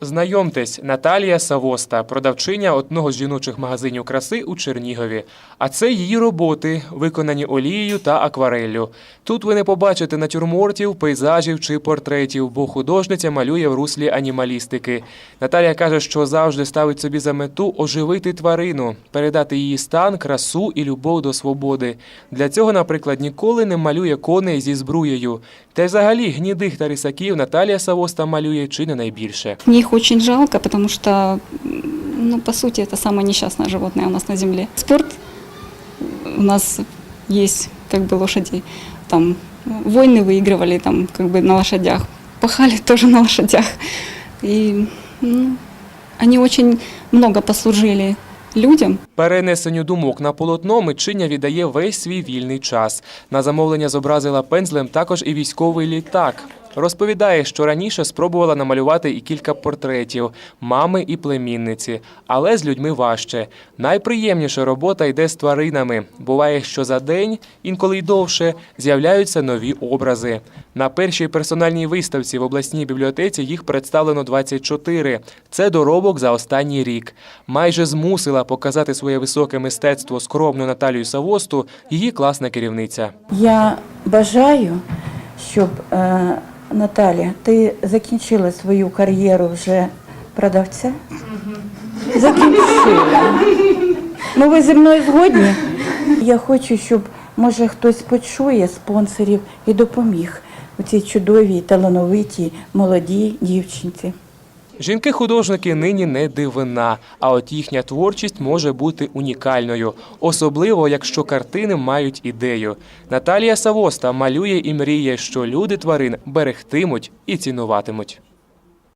Знайомтесь, Наталія Савоста, продавчиня одного з жіночих магазинів краси у Чернігові. А це її роботи, виконані олією та аквареллю. Тут ви не побачите натюрмортів, пейзажів чи портретів, бо художниця малює в руслі анімалістики. Наталія каже, що завжди ставить собі за мету оживити тварину, передати її стан, красу і любов до свободи. Для цього, наприклад, ніколи не малює коней зі збруєю. Та й взагалі гнідих та рисаків Наталія Савоста малює чи не найбільше Мне их очень жалко, потому что, м, ну, по сути, это самое несчастное животное у нас на земле. Спорт у нас есть, как бы, лошади. Там войны выигрывали, там, как бы, на лошадях. Пахали тоже на лошадях. И, ну, они очень много послужили людям. Перенесенню думок на полотно митчиня віддає весь свій вільний час. На замовлення зобразила пензлем також і військовий літак. Розповідає, що раніше спробувала намалювати і кілька портретів мами і племінниці, але з людьми важче. Найприємніша робота йде з тваринами. Буває, що за день, інколи й довше, з'являються нові образи. На першій персональній виставці в обласній бібліотеці їх представлено 24. Це доробок за останній рік. Майже змусила показати своє високе мистецтво скромну Наталію Савосту її класна керівниця. Я бажаю, щоб е, Наталя, ти закінчила свою кар'єру вже продавця. Закінчила. Ну ви зі мною згодні? Я хочу, щоб може хтось почує спонсорів і допоміг у цій чудовій, талановитій, молодій дівчинці. Жінки-художники нині не дивина, а от їхня творчість може бути унікальною, особливо якщо картини мають ідею. Наталія Савоста малює і мріє, що люди тварин берегтимуть і цінуватимуть.